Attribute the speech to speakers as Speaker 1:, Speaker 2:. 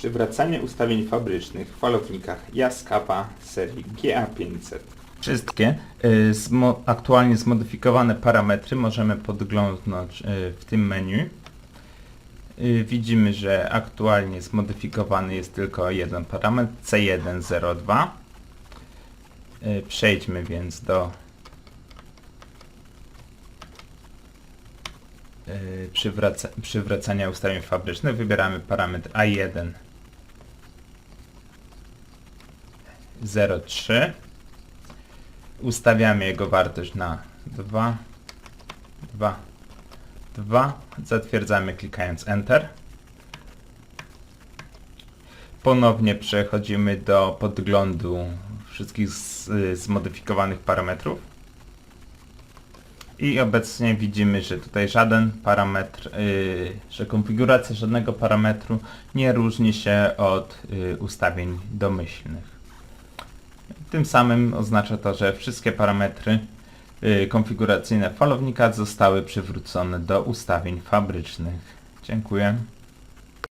Speaker 1: Przywracanie ustawień fabrycznych w falownikach Jaskapa serii GA500. Wszystkie y, zmo- aktualnie zmodyfikowane parametry możemy podglądnąć y, w tym menu. Y, Widzimy, że aktualnie zmodyfikowany jest tylko jeden parametr C102. Y, Przejdźmy więc do y, przywraca przywracania ustawień fabrycznych. Wybieramy parametr A1 03. Ustawiamy jego wartość na 2, 2, 2. Zatwierdzamy klikając Enter. Ponownie przechodzimy do podglądu wszystkich zmodyfikowanych parametrów. I obecnie widzimy, że tutaj żaden parametr, y, że konfiguracja żadnego parametru nie różni się od y, ustawień domyślnych. Tym samym oznacza to, że wszystkie parametry y, konfiguracyjne falownika zostały przywrócone do ustawień fabrycznych. Dziękuję.